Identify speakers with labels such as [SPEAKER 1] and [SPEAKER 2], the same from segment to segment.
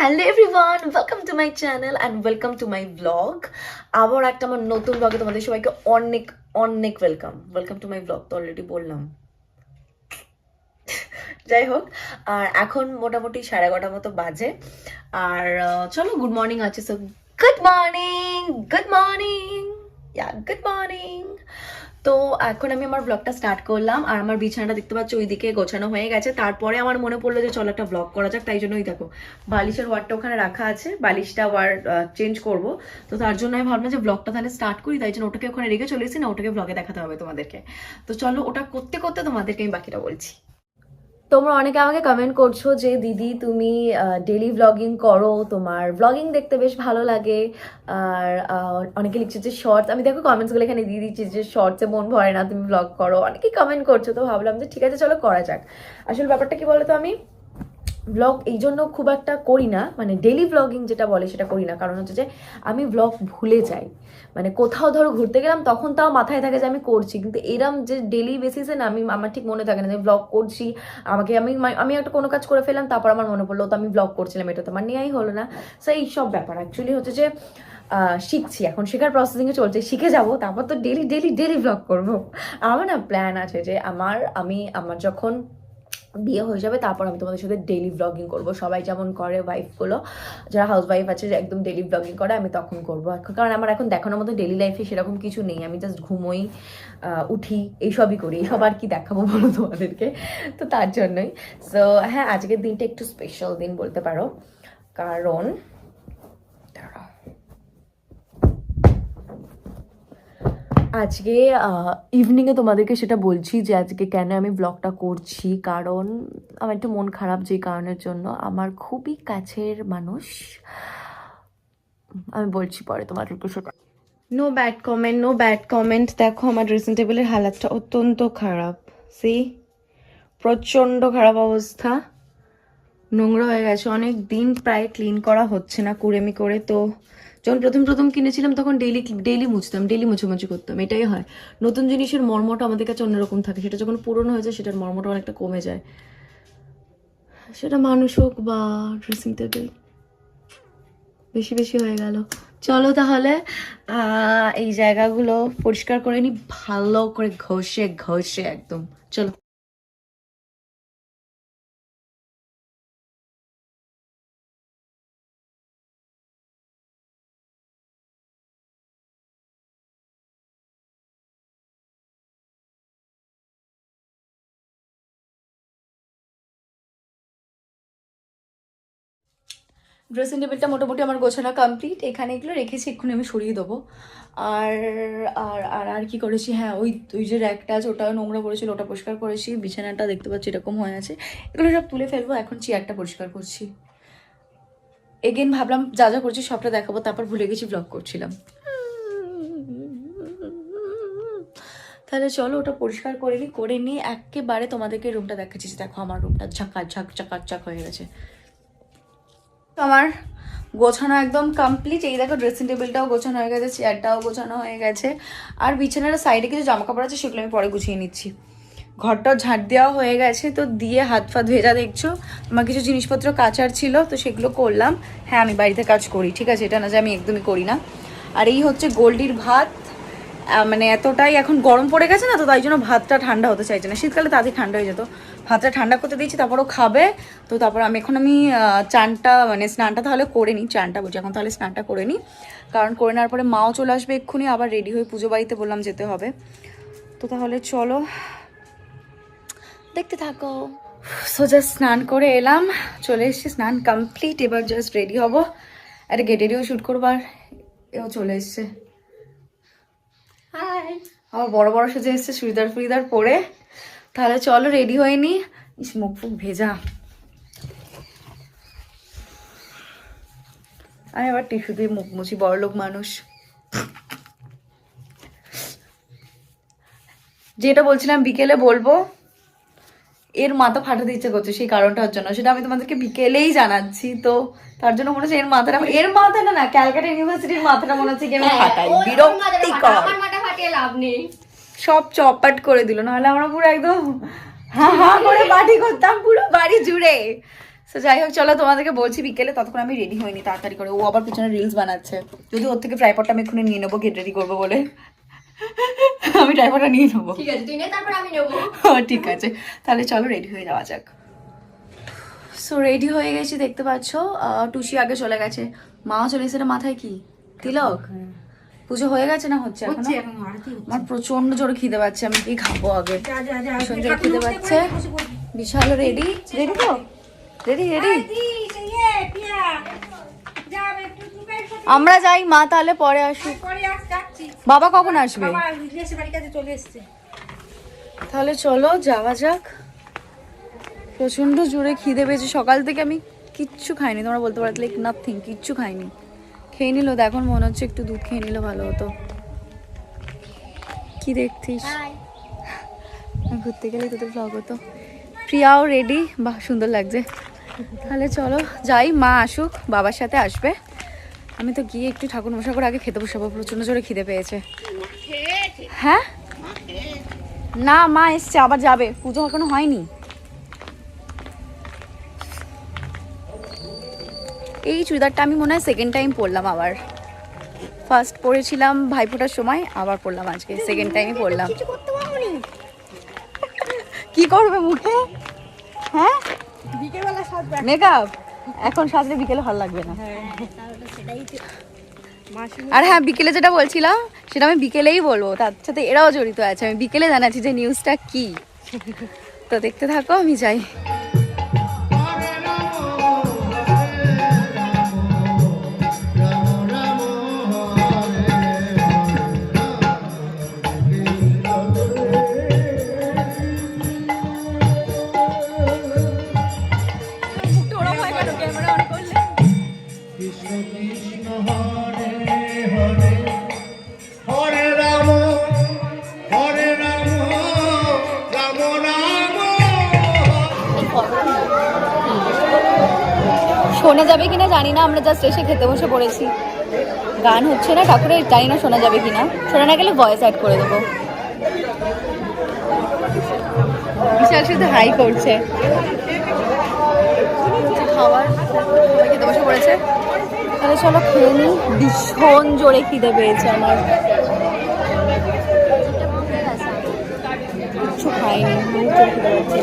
[SPEAKER 1] Hello everyone welcome to my channel and welcome to my blog আবার একটা আমার নতুন ব্লগে তোমাদের সবাইকে অনেক অনেক welcome welcome to my blog তো অলরেডি বললাম। যাই হোক, আর এখন মোটামুটি সাড়ে এগারোটার মতো বাজে। আর চলো গুড মর্নিং আছে so good morning good morning good morning তো এখন আমি আমার ব্লগটা স্টার্ট করলাম, আর আমার বিছানাটা দেখতে পাচ্ছ ওইদিকে গোছানো হয়ে গেছে। তারপরে আমার মনে পড়ল যে চলো একটা ব্লগ করা যাক, তাই জন্যই দেখো, বালিশের ওয়ার্ডটা ওখানে রাখা আছে, বালিশটা ওয়ার চেঞ্জ করব। তো তার জন্য আমি ভাবলাম যে ব্লগটা তাহলে স্টার্ট করি, তাই জন্য ওটাকে ওখানে রেখে চলেছি না, ওটাকে ব্লগে দেখাতে হবে তোমাদেরকে। তো চলো ওটা করতে করতে তোমাদেরকে আমি বাকিটা বলছি। তোমরা অনেকে আমাকে কমেন্ট করছ যে, দিদি, তুমি ডেলি ব্লগিং করো, তোমার ব্লগিং দেখতে বেশ ভালো লাগে। আর অনেকে লিখছে যে শর্টস আমি দেখো কমেন্টসগুলো এখানে দিয়ে দিচ্ছি যে শর্টসে মন ভরে না, তুমি ব্লগ করো। অনেকেই কমেন্ট করছ, তো ভাবলাম যে, ঠিক আছে, চলো করা যাক। আসলে ব্যাপারটা কি বলো তো আমি? ব্লগ এই জন্য খুব একটা করি না। মানে ডেলি ব্লগিং যেটা বলে সেটা করি না। কারণ হচ্ছে যে আমি ব্লগ ভুলে যাই। মানে কোথাও ধরো ঘুরতে গেলাম, তখন তাও মাথায় থাকে যে আমি করছি। কিন্তু এরম যে ডেলি বেসিসে না, আমি, আমার ঠিক মনে থাকে না যে ব্লগ করছি। আমাকে আমি আমি একটা কোনো কাজ করে ফেললাম, তারপর আমার মনে পড়ল তো আমি ব্লগ করছিলাম, এটা তো আমার নেওয়াই হলো না। সো এই সব ব্যাপার। অ্যাকচুয়ালি হচ্ছে যে শিখছি। এখন শেখার প্রসেসিংয়ে চলছে, শিখে যাব। তারপর তো ডেলি ডেলি ডেলি ব্লগ করব। আমার না প্ল্যান আছে যে, আমার, আমি, আমার যখন বিয়ে হয়ে যাবে, তারপর আমি তোমাদের সাথে ডেলি ব্লগিং করব। সবাই যেমন করে ওয়াইফগুলো যারা হাউস ওয়াইফ আছে একদম ডেলি ব্লগিং করে, আমি তখন করব। কারণ আমার এখন দেখানোর মতো ডেলি লাইফে সেরকম কিছু নেই। আমি জাস্ট ঘুমোই উঠি, এইসবই করি। এইসব আর কি দেখাবো বলো তোমাদেরকে? তো তার জন্যই। সো হ্যাঁ আজকের দিনটা একটু স্পেশাল দিন বলতে পারো। কারণ দাঁড়াও। আজকে ইভিনিংয়ে তোমাদেরকে সেটা বলছি যে আজকে কেন আমি ব্লগটা করছি। কারণ, আমার একটু মন খারাপ যে কারণের জন্য। আমার খুবই কাছের মানুষ। আমি বলছি পরে তোমাদেরকে সেটা no bad comment no bad comment দেখো, আমার ড্রেসিং টেবিলের হালাতটা অত্যন্ত খারাপ। সি প্রচণ্ড খারাপ অবস্থা। নোংরা হয়ে গেছে। অনেক দিন প্রায় ক্লিন করা হচ্ছে না, কুড়েমি করে। তো যখন প্রথম প্রথম কিনেছিলাম, তখন ডেইলি ডেইলি মুছতাম ডেইলি মুছামুছি করতাম, এটাই হয়। নতুন জিনিসের মর্মটা আমাদের কাছে অন্যরকম থাকে। সেটা যখন পুরনো হয়ে যায়, সেটার মর্মটা অনেকটা কমে যায়। সেটা মানুষ হোক বা ড্রেসিং টেবিল বেশি বেশি হয়ে গেল। চলো তাহলে এই জায়গাগুলো পরিষ্কার করে নি, ভালো করে ঘষে ঘষে একদম। চলো। ড্রেসিং টেবিলটা মোটামুটি আমার গোছানো কমপ্লিট এখানে এগুলো রেখেছি, এক্ষুনি আমি সরিয়ে দেবো। আর আর আর আর কি করেছি? হ্যাঁ ওই ওই যে র্যাকটা আছে, ওটা নোংরা পড়েছিল, ওটা পরিষ্কার করেছি। বিছানাটা দেখতে পাচ্ছি এরকম হয়ে আছে। এগুলো সব তুলে ফেলব, এখন চেয়ারটা পরিষ্কার করছি। এগেন ভাবলাম যা যা করছি সবটা দেখাবো, তারপর ভুলে গেছি ব্লগ করছিলাম। তাহলে চলো ওটা পরিষ্কার করে নিই করে নিয়ে একেবারে তোমাদেরকে রুমটা দেখাচ্ছি। দেখো আমার রুমটা ঝাঁকা ঝাঁক চাকাক হয়ে গেছে। তো আমার গোছানো একদম কমপ্লিট এই দেখো ড্রেসিং টেবিলটাও গোছানো হয়ে গেছে চেয়ারটাও গোছানো হয়ে গেছে। আর বিছানার সাইডে কিছু জামা কাপড় আছে, সেগুলো আমি পরে গুছিয়ে নিচ্ছি। ঘরটাও ঝাঁট দেওয়া হয়ে গেছে, তো দিয়ে হাত ফাত ভেজা দেখছ, আমার কিছু জিনিসপত্র কাচার ছিল, তো সেগুলো করলাম। হ্যাঁ আমি বাড়িতে কাজ করি, ঠিক আছে? এটা না যে আমি একদমই করি না। আর এই হচ্ছে গোল্ডির ভাত। মানে এতটাই এখন গরম পড়ে গেছে না, তো তাই জন্য ভাতটা ঠান্ডা হতে চাইছে না। শীতকালে তাড়াতাড়ি ঠান্ডা হয়ে যেত। ভাতটা ঠান্ডা করতে দিয়েছি তারপর ও খাবে। তো তারপর আমি এখন আমি চানটা মানে স্নানটা তাহলে করে নিই চানটা বলছি এখন তাহলে স্নানটা করে নিই কারণ করে নেওয়ার পরে মাও চলে আসবে এক্ষুনি আবার রেডি হয়ে পুজো বাড়িতে বললাম যেতে হবে। তো তাহলে চলো দেখতে থাকো। সো জাস্ট স্নান করে এলাম চলে এসেছি স্নান কমপ্লিট এবার জাস্ট রেডি হব। একটা গেটেরিও শ্যুট করবার এও চলে এসছে। হাই আমার বড় বড় সেজে এসছে চুড়িদার ফুড়িদার পরে। তাহলে চলো রেডি হয়ে নি। ইস মুখ ফুক ভেজা। আমি আবার টিস্যু দিয়ে মুখ মুছি বড়লোক মানুষ। যেটা বলছিলাম বিকেলে বলব এর মাথা ফাটাতে ইচ্ছে করছে সেই কারণটার জন্য সেটা আমি তোমাদেরকে বিকেলেই জানাচ্ছি তো তার জন্য মনে হচ্ছে এর মাথাটা এর মাথাটা না ক্যালকাটা ইউনিভার্সিটির মাথাটা মনে হচ্ছে কি আমি ফাটাই। বিরক্তিকর।
[SPEAKER 2] আমার মাথা ফাটিয়ে লাভ নেই।
[SPEAKER 1] সব চপাট করে দিল নাহলে আমরা পুরো একদম হা হা করে বাড়ি করতাম পুরো বাড়ি জুড়ে। তো যাই হোক চলো তোমাদেরকে বলছি বিকেলে ততক্ষণ আমি রেডি হইনি তাড়াতাড়ি করে। ও আবার পিছনে রিলস বানাচ্ছে। যদি ওর থেকে ট্রাইপডটা আমি এক্ষুনি নিয়ে নেব গেট রেডি করব বলে। আমি ট্রাইপডটা নিয়ে নেব।
[SPEAKER 2] ঠিক আছে তুই নে তারপর আমি নেব।
[SPEAKER 1] ঠিক আছে। তাহলে চলো রেডি হয়ে যাওয়া যাক। সো রেডি হয়ে গেছি দেখতে পাচ্ছ। টুসি আগে চলে গেছে। মাও চলে এসে মাথায় কি? তিলক? পুজো হয়ে গেছে না হচ্ছে এখনও? আমার প্রচণ্ড জোরে খিদে পাচ্ছে আমি কি খাব আগে? ভীষণ জোরে খিদে পাচ্ছে। বিশাল রেডি রেডি তো? রেডি রেডি আমরা যাই মা তাহলে পরে আসুক। বাবা কখন আসবে? তাহলে চলো যাওয়া যাক। প্রচণ্ড জোরে খিদে পেয়েছে। সকাল থেকে আমি কিচ্ছু খাইনি তোমরা বলতে পারো লাইক নাথিং কিচ্ছু খাইনি। খেয়ে নিল এখন মনে হচ্ছে একটু দুধ খেয়ে নিলে ভালো হতো। কি দেখছিস ঘুরতে গেলে তোদের ব্লগ হতো। প্রিয়াও রেডি বাহ সুন্দর লাগছে। তাহলে চলো যাই মা আসুক বাবার সাথে আসবে। আমি তো গিয়ে একটু ঠাকুর মশা করে আগে খেতে বসাবো প্রচণ্ড জোরে খিদে পেয়েছে। হ্যাঁ? না মা এসছে আবার যাবে। পুজো এখনও হয়নি। এই চুড়িদারটা আমি মনে হয় সেকেন্ড টাইম পরলাম আবার। ফার্স্ট পরেছিলাম ভাইফোঁটার সময় আবার পরলাম আজকে সেকেন্ড টাইমই পরলাম। কি করবে মুখে? হ্যাঁ? মেকআপ এখন সাজলে বিকেলে ভালো লাগবে না। আর হ্যাঁ বিকেলে যেটা বলছিলাম সেটা আমি বিকেলেই বলব। তার সাথে এরাও জড়িত আছে। আমি বিকেলে জানাচ্ছি যে নিউজটা কি। তো দেখতে থাকো আমি যাই। শোনা যাবে কিনা জানি না আমরা জাস্ট এসে খেতে বসে পড়েছি। গান হচ্ছে না ঠাকুরের জানি না শোনা যাবে কিনা। শোনা না গেলে ভয়েস অ্যাড করে দেবো। বিশাল শুধু হাই করছে। খাবার খেতে বসে পড়েছে। তাহলে চলো খেয়ে নিই। ভীষণ জোরে খিদে পেয়েছে আমার। কিছু খাইনি খিদে পেয়েছে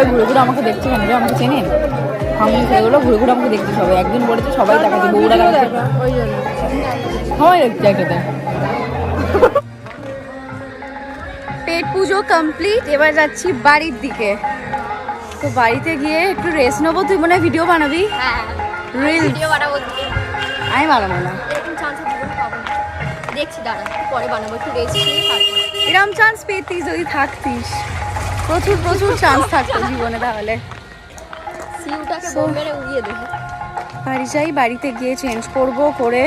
[SPEAKER 1] সবাই ঘুরে ঘুরে আমাকে দেখছে কেন রে? আমাকে চেনেন? আমি সেগুলো ঘুরে ঘুরে আমাকে দেখছে সবাই। একদিন বলেছে সবাই দেখাচ্ছে বউরা দেখাচ্ছে। সবাই দেখছে একসাথে পেট পুজো কমপ্লিট এবার যাচ্ছি বাড়ির দিকে। তো বাড়িতে গিয়ে একটু রেস্ট নেব। তুই মনে হয় ভিডিও বানাবি?
[SPEAKER 2] হ্যাঁ।
[SPEAKER 1] রিল
[SPEAKER 2] ভিডিও বানাবো
[SPEAKER 1] আমি বানাবো না।
[SPEAKER 2] এরকম। দেখছি দাঁড়া পরে বানাবো। একটু রেস্ট
[SPEAKER 1] এরম চান্স পেতিস যদি থাকতিস। প্রচুর প্রচুর চান্স থাকতো জীবনে তাহলে। বাড়ি যাই বাড়িতে গিয়ে চেঞ্জ করব করে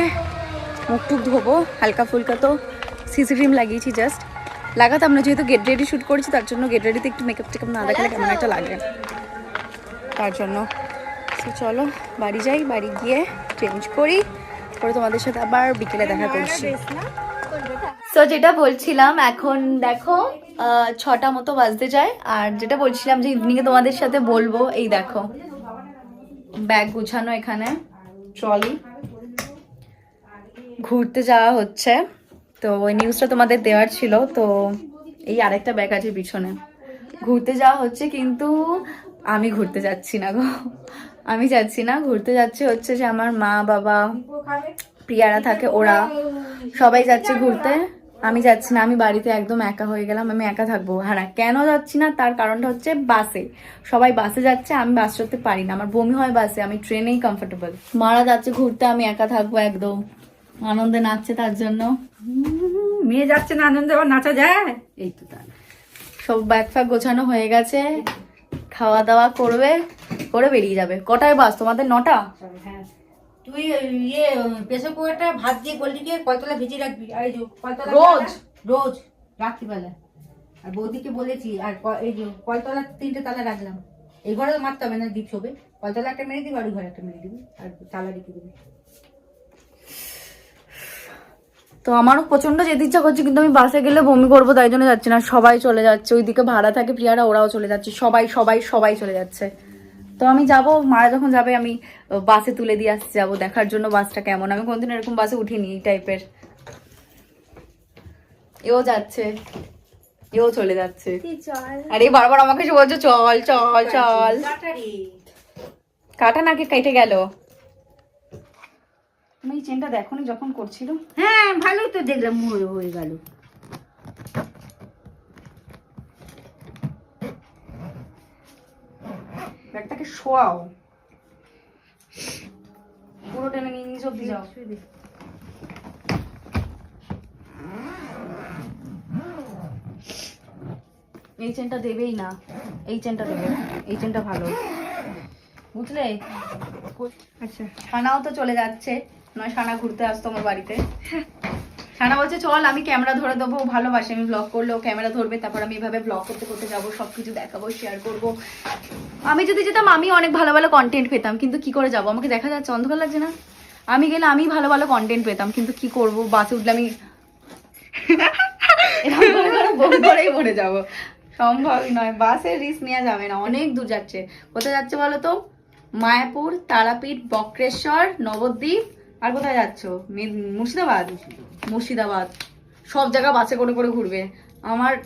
[SPEAKER 1] মুখ টুক ধোবো হালকা ফুলকা তো সিসি ক্রিম লাগিয়েছি জাস্ট লাগাতাম না যেহেতু গেট রেডি শ্যুট করেছি তার জন্য গেট রেডিতে একটু মেকআপ টেকআপ না দেখালে কেমন একটা লাগে। তার জন্য। তো চলো বাড়ি যাই বাড়ি গিয়ে চেঞ্জ করি করে তোমাদের সাথে আবার বিকেলে দেখা করছি। তো যেটা বলছিলাম, এখন দেখো ছটা মতো বাজতে যায়, আর যেটা বলছিলাম যে ইভিনিংয়ে তোমাদের সাথে বলব, এই দেখো, ব্যাগ গুছানো এখানে ট্রলি ঘুরতে যাওয়া হচ্ছে। তো ওই নিউজটা তোমাদের দেওয়ার ছিল, তো এই আরেকটা ব্যাগ আছে পিছনে। ঘুরতে যাওয়া হচ্ছে, কিন্তু আমি ঘুরতে যাচ্ছি না গো। আমি যাচ্ছি না, ঘুরতে যাচ্ছে হচ্ছে যে আমার মা, বাবা প্রিয়ারা থাকে, ওরা সবাই যাচ্ছে ঘুরতে। আমি যাচ্ছি না আমি বাড়িতে একদম একা হয়ে গেলাম আমি একা থাকব। হ্যাঁ কেন যাচ্ছি না? তার কারণটা হচ্ছে বাসে। সবাই বাসে যাচ্ছে আমি বাস চড়তে পারি না। আমার বমি হয় বাসে আমি ট্রেনেই কমফোর্টেবল মারা যাচ্ছে ঘুরতে আমি একা থাকব একদম। আনন্দে নাচছে তার জন্য।
[SPEAKER 3] মেয়ে যাচ্ছে না আনন্দে আবার নাচা যায়? এই তো তাহলে
[SPEAKER 1] সব ব্যাগ ফ্যাগ গোছানো হয়ে গেছে। খাওয়া দাওয়া করবে করে বেরিয়ে যাবে। কটায় বাস? তোমাদের নটা?
[SPEAKER 3] হ্যাঁ। তুই ইয়ে প্রেসার কুকারটা ভাত দিয়ে গোল্ডি দিয়ে কলতলা ভিজিয়ে রাখবি? আর এই যে কলতলা
[SPEAKER 1] রোজ?
[SPEAKER 3] রোজ রাত্রিবেলা। আর বৌদিকে বলেছি আর এই যে কলতলা তিনটে তালা রাখলাম। এই ঘরে তো মারতে হবে না দ্বীপ শোবে। কলতলা একটা মেরে দিবি আর ঘরে একটা মেরে দিবি আর তালা রেখে দিবি।
[SPEAKER 1] তো আমারও প্রচণ্ড যেতে ইচ্ছা করছে কিন্তু আমি বাসে গেলে বমি করব তাই জন্য যাচ্ছি না। সবাই চলে যাচ্ছে ওইদিকে ভাড়া থাকে প্রিয়ারা ওরাও চলে যাচ্ছে। সবাই সবাই সবাই চলে যাচ্ছে। তো আমি যাব মারা যখন যাবে আমি বাসে তুলে দিয়ে আসতে যাব দেখার জন্য বাসটা কেমন। আমি কোনদিন এরকম বাসে উঠিনি এই টাইপের। এও যাচ্ছে। এও চলে যাচ্ছে। আরে বারবার আমাকে এসে বলছো চল চল চল। কাটা নাকি কেটে গেল। তুমি এই চেনটা দেখো যখন করছিল?
[SPEAKER 3] হ্যাঁ ভালোই তো দেখলাম হয়ে হয়ে
[SPEAKER 1] ব্যাগটাকে শোয়াও। পুরো টেনে নিয়ে নিয়ে অব্দি যাও এই চেনটা দেবেই না। এই চেনটা দেবে। এই চেনটা ভালো। বুঝলে?
[SPEAKER 3] আচ্ছা।
[SPEAKER 1] সানাও তো চলে যাচ্ছে। নয় সানা ঘুরতে আসতো আমার বাড়িতে। সানা বলছে চল আমি ক্যামেরা ধরে দেবো। ভালোবাসে। আমি ব্লগ করলেও ক্যামেরা ধরবে। তারপর আমি এভাবে ব্লগ করতে করতে যাব সব কিছু দেখাবো শেয়ার করব। আমি যদি যেতাম আমি অনেক ভালো ভালো কন্টেন্ট পেতাম কিন্তু কি করে যাব? আমাকে দেখা যাচ্ছে অন্ধকার লাগছে না? আমি গেলে আমি ভালো ভালো কন্টেন্ট পেতাম কিন্তু কি করব? বাসে উঠলে আমি করেই মরে যাব। সম্ভবই নয় বাসের রিস্ক নেওয়া যাবে না অনেক দূর যাচ্ছে। কোথায় যাচ্ছে বলো তো? মায়াপুর তারাপীঠ বক্রেশ্বর নবদ্বীপ আর কোথায় যাচ্ছ? মুর্শিদাবাদ? মুর্শিদাবাদ। সব জায়গা বাসে করে করে ঘুরবে। আমার।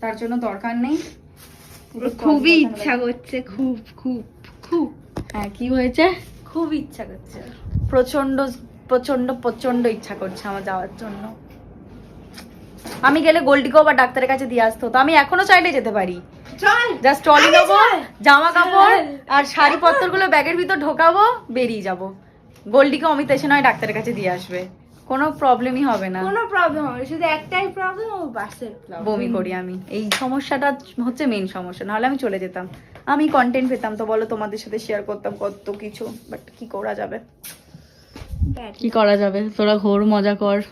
[SPEAKER 1] তার জন্য দরকার নেই।
[SPEAKER 3] খুবই ইচ্ছা করছে খুব খুব খুব।
[SPEAKER 1] হ্যাঁ কি হয়েছে?
[SPEAKER 3] খুব ইচ্ছা করছে।
[SPEAKER 1] প্রচণ্ড প্রচণ্ড প্রচণ্ড ইচ্ছা করছে আমার যাওয়ার জন্য। আমি গেলে গোল্ডিকেও বা ডাক্তারের কাছে দিয়ে আসতো তো আমি এখনও চাইলে যেতে পারি।
[SPEAKER 3] চল
[SPEAKER 1] জাস্ট ট্রলি নেব জামা কাপড় আর শাড়ি পত্রগুলো ব্যাগের ভিতর ঢোকাবো বেরিয়ে যাব। গোল্ডিকে অমিত এসে নয় ডাক্তারের কাছে দিয়ে আসবে। কোনো প্রবলেমই হবে না।
[SPEAKER 3] কোনো প্রবলেম হবে শুধু একটাই প্রবলেম ও বাসের প্রবলেম
[SPEAKER 1] বমি করি আমি। এই সমস্যাটা হচ্ছে মেন সমস্যা নাহলে আমি চলে যেতাম। আমি কন্টেন্ট পেতাম তো বলো তোমাদের সাথে শেয়ার করতাম কত কিছু বাট কি করা যাবে? কি করা যাবে? তোরা ঘোর মজা কর।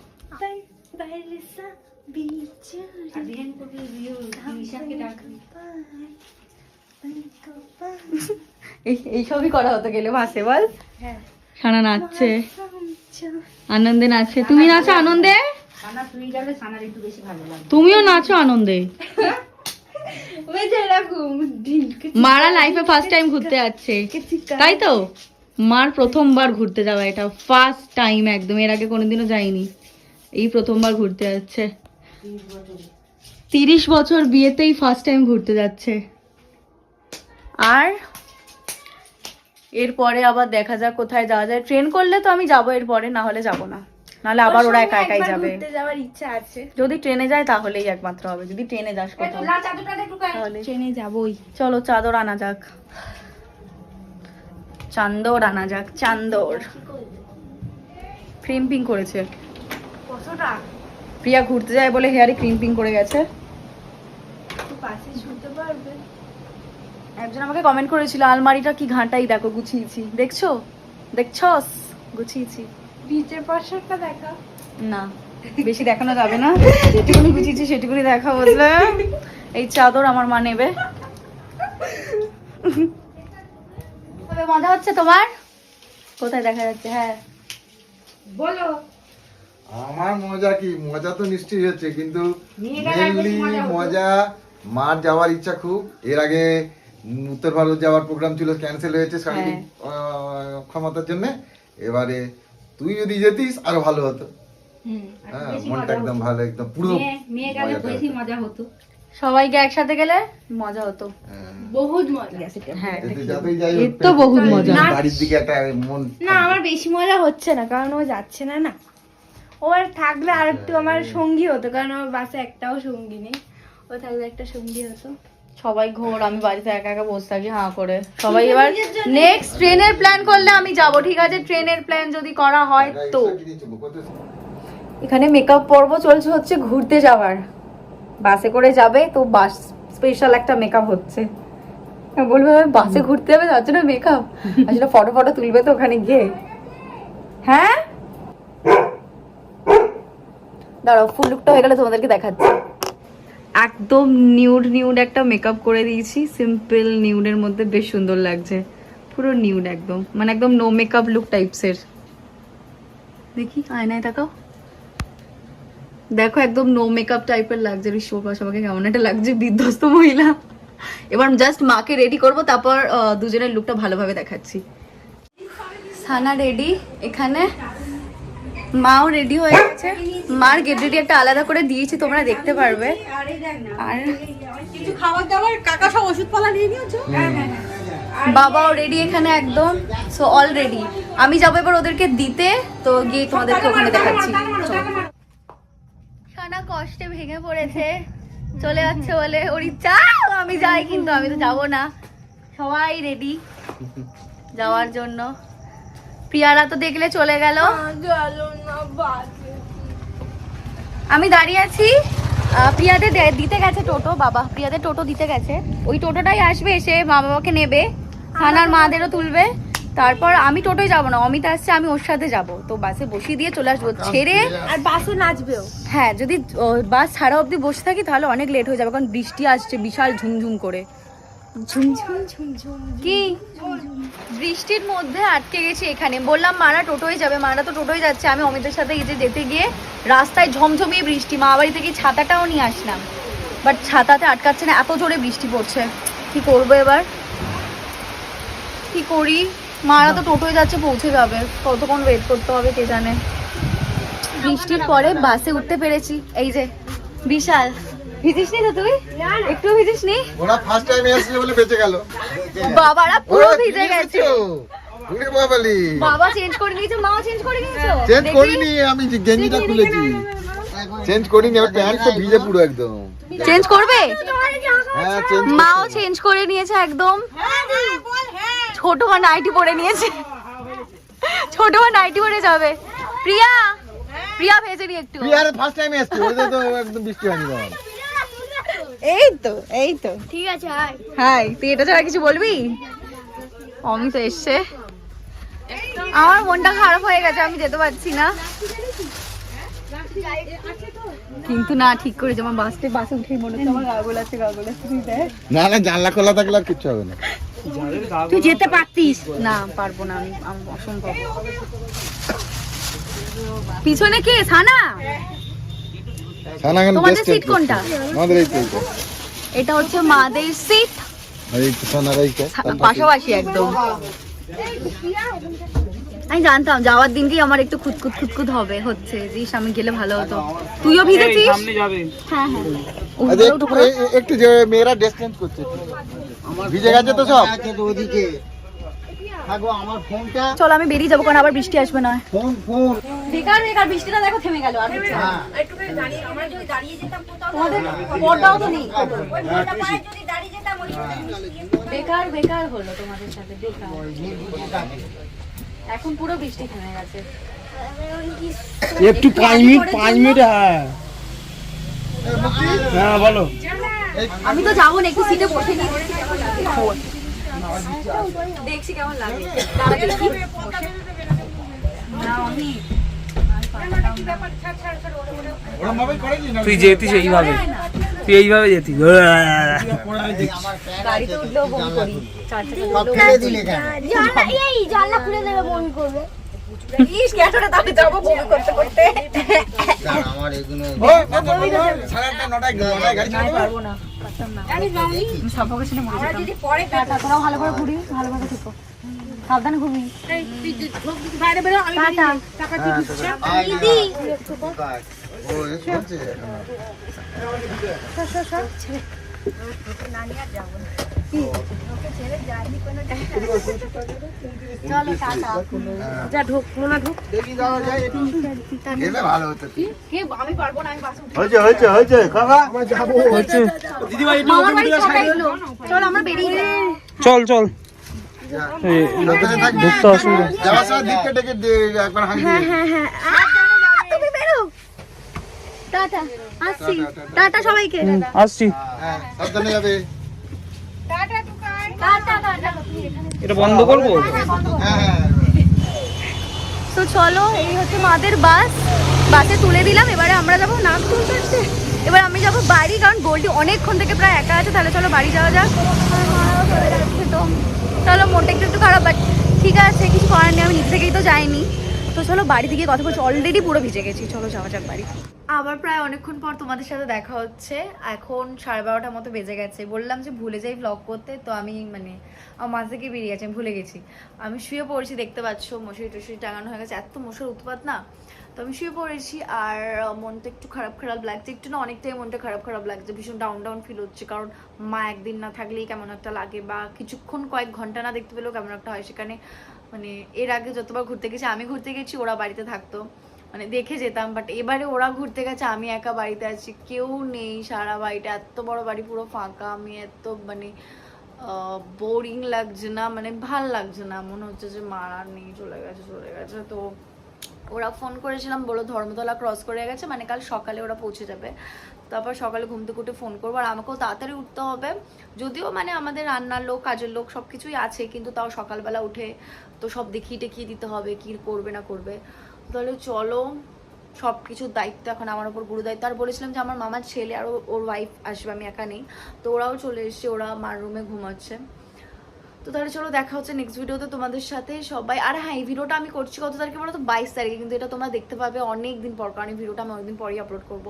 [SPEAKER 1] এই- এইসবই করা হতো গেলে বাসে বল। সানা নাচছে। আনন্দে নাচছে তুমি নাচো আনন্দে? তুমিও নাচো আনন্দে। মারা লাইফে ফার্স্ট টাইম ঘুরতে যাচ্ছে। তাই তো? মার প্রথমবার ঘুরতে যাওয়া এটা। ফার্স্ট টাইম একদম। এর আগে কোনোদিনও যাইনি। এই প্রথমবার ঘুরতে যাচ্ছে। তিরিশ বছর বিয়েতেই ফার্স্ট টাইম ঘুরতে যাচ্ছে। আর এরপরে আবার দেখা যাক কোথায় যাওয়া যায়। ট্রেন করলে তো আমি যাব এরপরে না হলে যাব না। নাহলে আবার ওরা একা একাই যাবে।
[SPEAKER 3] যাওয়ার ইচ্ছা আছে।
[SPEAKER 1] যদি ট্রেনে যায় তাহলেই একমাত্র হবে। যদি ট্রেনে যাস কোথাও। তাহলে।
[SPEAKER 3] ট্রেনে যাবই।
[SPEAKER 1] চলো চাদর আনা যাক। চান্দর আনা যাক চান্দর। ক্রিম্পিং করেছে।
[SPEAKER 3] কতটা?
[SPEAKER 1] প্রিয়া ঘুরতে যায় বলে হেয়ারে ক্রিম্পিং করে গেছে।
[SPEAKER 3] পাশে শুতে পারবে।
[SPEAKER 1] একজন আমাকে কমেন্ট করেছিল আলমারিটা কি ঘাঁটাই দেখো গুছিয়েছি। দেখছ? দেখছস? গুছিয়েছি।
[SPEAKER 3] নিচের পাশটা দেখা।
[SPEAKER 1] না বেশি দেখানো যাবে না। যেটুকুনি গুছিয়েছি সেটুকুনি দেখা বুঝলে? এই চাদর আমার মা নেবে। তবে মজা হচ্ছে তোমার? কোথায় দেখা যাচ্ছে? হ্যাঁ।
[SPEAKER 3] বলো।
[SPEAKER 4] আমার মজা কি? মজা তো নিশ্চয়ই হচ্ছে কিন্তু মেনলি
[SPEAKER 3] মজা
[SPEAKER 4] মার যাওয়ার ইচ্ছা খুব। এর আগে উত্তর ভারত যাওয়ার প্রোগ্রাম ছিল ক্যান্সেল হয়েছে শারীরিক আহ, ক্ষমতার জন্য। এবারে তুই যদি যেতিস আরও ভালো হতো। হ্যাঁ মনটা একদম ভালো একদম পুরো
[SPEAKER 3] মেয়ে গেলে বেশি মজা হতো।
[SPEAKER 1] সবাইকে একসাথে গেলে মজা হতো।
[SPEAKER 4] হ্যাঁ।
[SPEAKER 3] বহুত মজা।
[SPEAKER 1] হ্যাঁ
[SPEAKER 4] এতে যতই যাই
[SPEAKER 1] এর
[SPEAKER 4] হোক,
[SPEAKER 1] তো বহুত মজা।
[SPEAKER 4] বাড়ির দিকে একটা মন
[SPEAKER 3] না আমার বেশি মজা হচ্ছে না কারণ ও যাচ্ছে না না।
[SPEAKER 5] ও আর থাকলে আর একটু আমার সঙ্গী হতো কারণ আমার বাসে একটাও সঙ্গী নেই। ও থাকলে একটা সঙ্গী হতো।
[SPEAKER 1] সবাই ঘোর আমি বাড়িতে একা একা বসে থাকি হাঁ করে। সবাই এবার নেক্সট ট্রেনের প্ল্যান করলে আমি যাব ঠিক আছে? ট্রেনের প্ল্যান যদি করা হয় তো। এখানে মেকআপ পর্ব চলছে হচ্ছে ঘুরতে যাওয়ার। বাসে করে যাবে তো বাস স্পেশাল একটা মেকআপ হচ্ছে। বলবে "আমি বাসে ঘুরতে যাবে তার জন্য মেকআপ আসলে ফটো ফটো তুলবে তো ওখানে গিয়ে। হ্যাঁ? দাঁড়াও ফুল লুকটা হয়ে গেলে তোমাদেরকে দেখাচ্ছি। একদম নিউড নিউড একটা মেকআপ করে দিয়েছি। সিম্পল নিউডের মধ্যে বেশ সুন্দর লাগছে। পুরো নিউড একদম। মানে একদম নো মেকআপ লুক টাইপসের দেখি, আয়নায় তাকাও। দেখো একদম নো মেকআপ টাইপের লাগছে। বিশ্বপাস আমাকে কেমন একটা লাগছে, বিধ্বস্ত মহিলা। এবার জাস্ট মাকে রেডি করব, তারপর দুজনের লুকটা ভালোভাবে দেখাচ্ছি। সানা রেডি এখানে মাও রেডি হয়ে গেছে। মার গেট রেডি একটা আলাদা করে দিয়েছি তোমরা দেখতে পারবে। আর
[SPEAKER 3] কিছু খাবার দাবার কাকা সব ওষুধপালা নিয়ে নিয়েছো?
[SPEAKER 1] বাবাও রেডি এখানে একদম সো অল রেডি আমি যাব এবার ওদেরকে দিতে তো গিয়ে তোমাদেরকে ওখানে দেখাচ্ছি। সানা কষ্টে ভেঙে পড়েছে। চলে যাচ্ছে বলে ওর ইচ্ছা আমি যাই কিন্তু আমি তো যাব না। সবাই রেডি যাওয়ার জন্য। প্রিয়ারা তো দেখলে চলে গেল। আমি দাঁড়িয়ে আছি। প্রিয়াদের দিতে গেছে টোটো বাবা প্রিয়াদের টোটো দিতে গেছে। ওই টোটোটাই আসবে এসে মা বাবাকে নেবে। সানার মাদেরও তুলবে। তারপর আমি টোটোয় যাব না অমিত আসছে আমি ওর সাথে যাব। তো বাসে বসিয়ে দিয়ে চলে আসব ছেড়ে
[SPEAKER 5] আর বাসে নাচবেও।
[SPEAKER 1] হ্যাঁ যদি বাস ছাড়া অবধি বসে থাকি তাহলে অনেক লেট হয়ে যাবে কারণ বৃষ্টি আসছে বিশাল ঝুমঝুম করে। কি? বৃষ্টির মধ্যে আটকে গেছি এখানে। বললাম মারা টোটোয় যাবে মারা তো টোটোয় যাচ্ছে। আমি অমিতের সাথে গেছে যেতে গিয়ে রাস্তায় ঝমঝমিয়ে বৃষ্টি মা বাড়ি থেকে ছাতাটাও নিয়ে আসলাম। বাট ছাতাতে আটকাচ্ছে না এত জোরে বৃষ্টি পড়ছে। কি করব এবার? কি করি? মারা তো টোটোয় যাচ্ছে পৌঁছে যাবে। কতক্ষণ ওয়েট করতে হবে কে জানে? বৃষ্টির পরে বাসে উঠতে পেরেছি। এই যে বিশাল। ভিজিস তো তুই? একটু ভিজিস নি?
[SPEAKER 4] ওরা ফার্স্ট টাইম বলে বেঁচে গেল।
[SPEAKER 1] বাবারা পুরো ভিজে গেছে।
[SPEAKER 4] ওরে বাবালি।
[SPEAKER 1] বাবা চেঞ্জ করে নিয়েছে মাও চেঞ্জ করে নিয়েছো।
[SPEAKER 4] চেঞ্জ। করিনি আমি গেঞ্জিটা খুলেছি। চেঞ্জ করিনি এবার প্যান্ট তো ভিজে পুরো একদম।
[SPEAKER 1] চেঞ্জ করবে?
[SPEAKER 4] হ্যাঁ চেঞ্জ
[SPEAKER 1] মাও চেঞ্জ করে নিয়েছে একদম। ছোট মা নাইটি পরে নিয়েছে। ছোট মা নাইটি পরে যাবে। প্রিয়া প্রিয়া ভেজে নি একটু।
[SPEAKER 4] প্রিয়ারে ফার্স্ট টাইম এসছে ওদের তো একদম বৃষ্টি হয়নি
[SPEAKER 1] এই তো এই তো
[SPEAKER 5] ঠিক আছে আয়
[SPEAKER 1] হাই তুই এটা ছাড়া কিছু বলবি? অমিত এসছে। আমার মনটা খারাপ হয়ে গেছে আমি যেতে পারছি না। কিন্তু না ঠিক করে যেমন বাসতে বাসে উঠে মনে হচ্ছে আমার গাগল আছে গাগল আছে তুই দেখ।
[SPEAKER 4] না না জানলা খোলা থাকলে আর কিচ্ছু হবে না।
[SPEAKER 1] তুই যেতে পারতিস? না পারব না আমি অসম্ভব। পিছনে কে? সানা? তোমাদের
[SPEAKER 4] best
[SPEAKER 1] কোনটা?
[SPEAKER 4] আমাদের এই তো
[SPEAKER 1] এটা হচ্ছে মাদের সিট
[SPEAKER 4] আর এই।
[SPEAKER 1] পাশাপাশি একদম। আমি জানতাম যাওয়ার দিনকেই আমার একটু খুঁতখুত খুঁতখুত হবে হচ্ছে জিস আমি গেলে ভালো হতো। তুইও ভিজেছিস? হ্যাঁ হ্যাঁ।
[SPEAKER 4] একটু যে মেয়েরা করছে ভিজে গেছে তো সব?
[SPEAKER 6] ওদিকে। থাকো আমার ফোনটা
[SPEAKER 1] চল আমি বেরিয়ে যাব কারণ আবার বৃষ্টি আসবে না।
[SPEAKER 6] Phone phone.
[SPEAKER 1] বেকার বেকার বৃষ্টিটা দেখো থেমে গেল আর হচ্ছে না।
[SPEAKER 6] হ্যাঁ।
[SPEAKER 1] তোমাদের পর্দাও তো নেই। বেকার বেকার হলো তোমাদের সাথে বেকার। এখন পুরো বৃষ্টি থেমে গেছে।
[SPEAKER 6] একটু পাঁচ মিনিট পাঁচ মিনিট হ্যাঁ। হ্যাঁ বলো।
[SPEAKER 1] আমি তো যাব না একটু সিটে বসে নিই দেখছি কেমন লাগে
[SPEAKER 7] তুই যেতিস এইভাবে তুই এইভাবে যেতিস
[SPEAKER 1] গাড়িতে উঠলেও বমি করি চার চাকা
[SPEAKER 6] দিলে
[SPEAKER 5] এই জানলা খুলে দেবে মনে করবে
[SPEAKER 1] ইস ক্যাটোরে তাহলে যাব বমি করতে করতে
[SPEAKER 6] আমার এগুলো?
[SPEAKER 4] সাড়ে আটটা, নটায় গাড়ি
[SPEAKER 1] পারব না আমি সাফোকেশনে মরে যেতাম ভালো করে থেকো সাবধানে ঘুরবি
[SPEAKER 4] ভালো হতো
[SPEAKER 1] কে আমি পারব না চল
[SPEAKER 7] চল ঢুকতে অসুবিধা
[SPEAKER 4] একবার হাঁকি দিয়ে দিবি।
[SPEAKER 5] টাটা আসছি। টাটা সবাইকে।
[SPEAKER 7] আসছি।
[SPEAKER 4] হ্যাঁ সাবধানে যাবে।
[SPEAKER 5] টাটা টাটা
[SPEAKER 7] এটা বন্ধ করব?
[SPEAKER 4] হ্যাঁ হ্যাঁ
[SPEAKER 1] তো চলো এই হচ্ছে মাদের বাস। বাসে তুলে দিলাম এবারে আমরা যাব নাগপুর কাছে এবার আমি যাব বাড়ি কারণ গোল্ডি অনেকক্ষণ থেকে প্রায় একা আছে তাহলে চলো বাড়ি যাওয়া যাক। তো চলো মনটা একটু একটু খারাপ বাট ঠিক আছে কিছু করার নেই আমি নিজে থেকেই তো যাইনি। তো চলো বাড়ি থেকে কথা বলছি অলরেডি পুরো ভিজে গেছি। চলো যাওয়া যাক বাড়ি। আবার প্রায় অনেকক্ষণ পর তোমাদের সাথে দেখা হচ্ছে। এখন সাড়ে বারোটার মতো বেজে গেছে। বললাম যে ভুলে যাই ব্লগ করতে, তো আমি মানে আমার মাঝ থেকে বেরিয়ে গেছে, আমি ভুলে গেছি। আমি শুয়ে পড়েছি, দেখতে পাচ্ছ, মশুরি টশুরি টাঙানো হয়ে গেছে। এত মশার উৎপাত না। তো আমি শুয়ে পড়েছি আর মনটা একটু খারাপ খারাপ লাগছে। একটু না অনেকটাই মনটা খারাপ খারাপ লাগছে, ভীষণ ডাউন ডাউন ফিল হচ্ছে। কারণ মা একদিন না থাকলেই কেমন একটা লাগে বা কিছুক্ষণ কয়েক ঘণ্টা না দেখতে পেলেও কেমন একটা হয়। সেখানে মানে এর আগে যতবার ঘুরতে গেছি, আমি ঘুরতে গেছি, ওরা বাড়িতে থাকতো। মানে দেখে যেতাম বাট এবারে ওরা ঘুরতে গেছে, আমি একা বাড়িতে আছি, কেউ নেই সারা বাড়িটা, এত বড় বাড়ি পুরো ফাঁকা, আমি এত মানে বোরিং লাগছে না মানে ভালো লাগছে না, মনে হচ্ছে যে মারা নেই, চলে গেছে চলে গেছে, তো ওরা ফোন করেছিলাম বলো ধর্মতলা ক্রস করে গেছে মানে কাল সকালে ওরা পৌঁছে যাবে, তারপর সকালে ঘুম থেকে উঠে ফোন করব, আর আমাকেও তাড়াতাড়ি উঠতে হবে, যদিও মানে আমাদের রান্নার লোক, কাজের লোক সব কিছুই আছে, কিন্তু তাও সকালবেলা উঠে তো সব দেখিয়ে টেখিয়ে দিতে হবে, কি করবে না করবে তাহলে চলো সব কিছুর দায়িত্ব এখন আমার উপর গুরু দায়িত্ব আর বলেছিলাম যে, আমার মামার ছেলে আর ওর ওয়াইফ আসবে, আমি একা নেই। তো ওরাও চলে এসছে, ওরা মার রুমে ঘুমাচ্ছে। তো তাহলে চলো দেখা হচ্ছে নেক্সট ভিডিওতে তোমাদের সাথে সবাই। আর হ্যাঁ এই ভিডিওটা আমি করছি কত তারিখে বলো তো? বাইশ তারিখে, কিন্তু এটা তোমরা দেখতে পাবে অনেক দিন পর, কারণ এই ভিডিওটা আমি অনেকদিন পরেই আপলোড করব।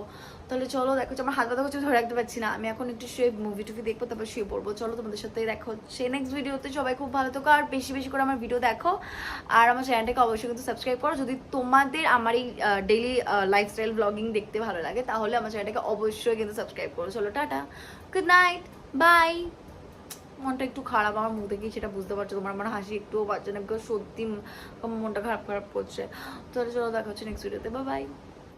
[SPEAKER 1] তাহলে চলো, দেখো আমার হাত ব্যথা করছে, ধরে রাখতে পারছি না। আমি এখন একটু শুয়ে মুভি টুভি দেখব, তারপর শুয়ে পড়ব। চলো, তোমাদের সাথে দেখা হচ্ছে নেক্সট ভিডিওতে সবাই খুব ভালো থাকো, আর বেশি বেশি করে আমার ভিডিও দেখো। আর আমার চ্যানেলটাকে অবশ্যই কিন্তু সাবস্ক্রাইব করো। যদি তোমাদের আমার এই ডেইলি লাইফস্টাইল ব্লগিং দেখতে ভালো লাগে, তাহলে আমার চ্যানেলটাকে অবশ্যই কিন্তু সাবস্ক্রাইব করো। চলো, টাটা। গুড নাইট বাই মনটা একটু খারাপ, আমার মুখ দেখেই সেটা বুঝতে পারছ, তোমার আমার হাসি একটুও পাচ্ছে না বিকজ সত্যি মনটা খারাপ খারাপ করছে। তাহলে চলো দেখা হচ্ছে নেক্সট ভিডিওতে বা বাই